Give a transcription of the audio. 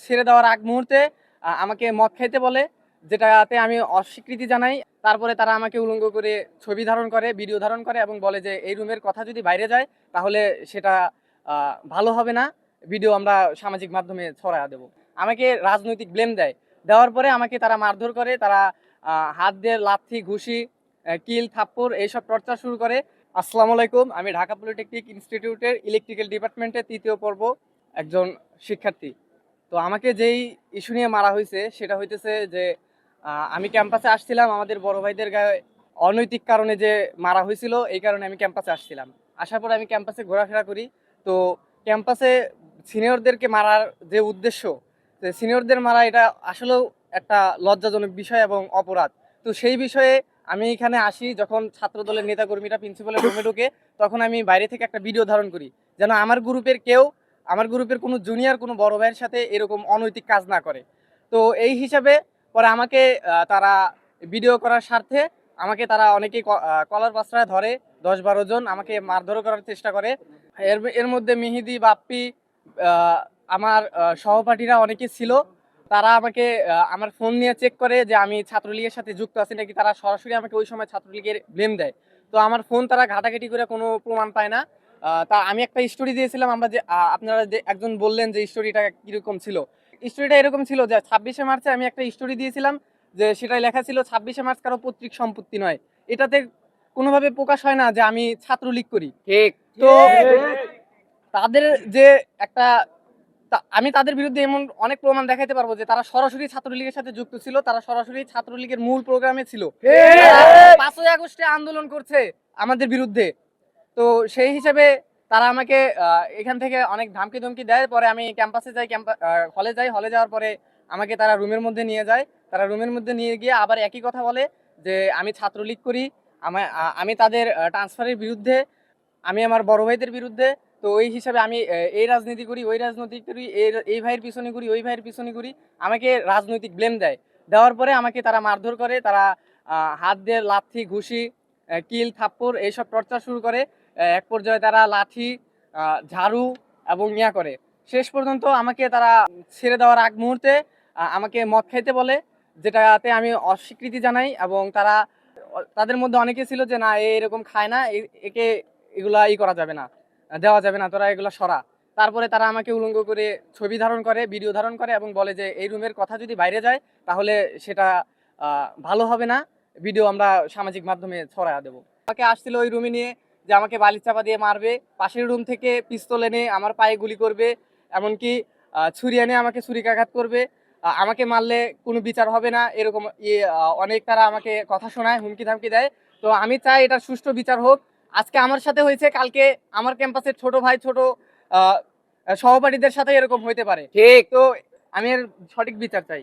ছেড়ে দেওয়ার আগ মুহূর্তে আমাকে মদ খাইতে বলে, যেটাতে আমি অস্বীকৃতি জানাই। তারপরে তারা আমাকে উলঙ্গ করে ছবি ধারণ করে, ভিডিও ধারণ করে এবং বলে যে, এই রুমের কথা যদি বাইরে যায়, তাহলে সেটা ভালো হবে না। ভিডিও আমরা সামাজিক মাধ্যমে ছড়ায় দেব। আমাকে রাজনৈতিক ব্লেম দেয়। দেওয়ার পরে আমাকে তারা মারধর করে, তারা হাত দিয়ে লাথি, ঘুষি কিল, থাপ্পড় এইসব টর্চার শুরু করে। আসসালামু আলাইকুম, আমি ঢাকা পলিটেকনিক ইনস্টিটিউটের ইলেকট্রিক্যাল ডিপার্টমেন্টের তৃতীয় পর্ব, একজন শিক্ষার্থী। তো আমাকে যেই ইস্যু নিয়ে মারা হয়েছে সেটা হইতেছে যে আমি ক্যাম্পাসে আসছিলাম, আমাদের বড় ভাইদের গায়ে অনৈতিক কারণে যে মারা হয়েছিল এই কারণে আমি ক্যাম্পাসে আসছিলাম। আসার পরে আমি ক্যাম্পাসে ঘোরাফেরা করি। তো ক্যাম্পাসে সিনিয়রদেরকে মারার যে উদ্দেশ্য, যে সিনিয়রদের মারা এটা আসলেও একটা লজ্জাজনক বিষয় এবং অপরাধ। তো সেই বিষয়ে আমি এখানে আসি, যখন ছাত্র দলের নেতাকর্মীরা প্রিন্সিপালের রুমে ঢুকে, তখন আমি বাইরে থেকে একটা ভিডিও ধারণ করি, যেন আমার গ্রুপের কেউ আমার গ্রুপের কোনো জুনিয়র কোনো বড় ভাইয়ের সাথে এরকম অনৈতিক কাজ না করে। তো এই হিসাবে পরে আমাকে তারা ভিডিও করার স্বার্থে আমাকে তারা অনেকেই কলার পাঁচটায় ধরে দশ বারো জন আমাকে মারধর করার চেষ্টা করে। এর এর মধ্যে মিহিদি, বাপ্পি আমার সহপাঠীরা অনেকে ছিল। তারা আমাকে আমার ফোন নিয়ে চেক করে যে আমি ছাত্রলীগের সাথে যুক্ত আছি নাকি। তারা সরাসরি আমাকে ওই সময় ছাত্রলীগের ব্লেম দেয়। তো আমার ফোন তারা ঘাটাঘাটি করে কোনো প্রমাণ পায় না। তা আমি একটা স্টোরি দিয়েছিলাম আমরা যে আপনারা যে একজন বললেন যে স্টোরিটা কীরকম ছিল। স্টোরিটা এরকম ছিল যে ছাব্বিশে মার্চে আমি একটা স্টোরি দিয়েছিলাম যে সেটাই লেখা ছিল ছাব্বিশে মার্চ কারও পৈতৃক সম্পত্তি নয়। এটাতে কোনোভাবে প্রকাশ হয় না যে আমি ছাত্রলীগ করি। ঠিক। তো তাদের যে একটা আমি তাদের বিরুদ্ধে এমন অনেক প্রমাণ দেখাতে পারব যে তারা সরাসরি ছাত্রলীগের সাথে যুক্ত ছিল তারা সরাসরি ছাত্রলীগের মূল প্রোগ্রামে ছিল। পাঁচই আগস্টে আন্দোলন করছে আমাদের বিরুদ্ধে। তো সেই হিসেবে তারা আমাকে এখান থেকে অনেক ধামকি ধমকি দেয়। পরে আমি ক্যাম্পাসে যাই, ক্যাম্পা হলে যাই। হলে যাওয়ার পরে আমাকে তারা রুমের মধ্যে নিয়ে যায়। তারা রুমের মধ্যে নিয়ে গিয়ে আবার একই কথা বলে যে, আমি ছাত্রলীগ করি। আমা- আমি তাদের ট্রান্সফারের বিরুদ্ধে, আমি আমার বড় ভাইদের বিরুদ্ধে। তো ওই হিসাবে আমি এই রাজনীতি করি, ওই রাজনীতি করি এই ভাইয়ের পিছনে করি, ওই ভাইয়ের পিছনে করি। আমাকে রাজনৈতিক ব্লেম দেয়। দেওয়ার পরে আমাকে তারা মারধর করে। তারা হাত দিয়ে লাথি, ঘুষি কিল, থাপ্পড় এইসব টর্চার শুরু করে এক পর্যায়ে তারা লাঠি ঝাড়ু এবং ইয়া করে। শেষ পর্যন্ত আমাকে তারা ছেড়ে দেওয়ার আগ মুহূর্তে আমাকে মদ খাইতে বলে, যেটাতে আমি অস্বীকৃতি জানাই এবং তারা, তাদের মধ্যে অনেকে ছিল যে, না এরকম খায় না একে এগুলা ই করা যাবে না, দেওয়া যাবে না, তোরা এগুলা সরা। তারপরে তারা আমাকে উলঙ্গ করে ছবি ধারণ করে, ভিডিও ধারণ করে এবং বলে যে, এই রুমের কথা যদি বাইরে যায়, তাহলে সেটা ভালো হবে না। ভিডিও আমরা সামাজিক মাধ্যমে ছড়ায় দেবো। আমাকে আসছিল ওই রুমে নিয়ে যে আমাকে বালি চাপা দিয়ে মারবে পাশের রুম থেকে পিস্তল এনে আমার পায়ে গুলি করবে এমনকি ছুরি এনে আমাকে ছুরিকাঘাত করবে আমাকে মারলে কোনো বিচার হবে না এরকম ইয়ে অনেক তারা আমাকে কথা শোনায় হুমকি ধামকি দেয়। তো আমি চাই এটা সুষ্ঠু বিচার হোক। আজকে আমার সাথে হয়েছে কালকে আমার ক্যাম্পাসের ছোট ভাই ছোট আহ, সহপাঠীদের সাথে এরকম হইতে পারে। ঠিক। তো আমি এর সঠিক বিচার চাই।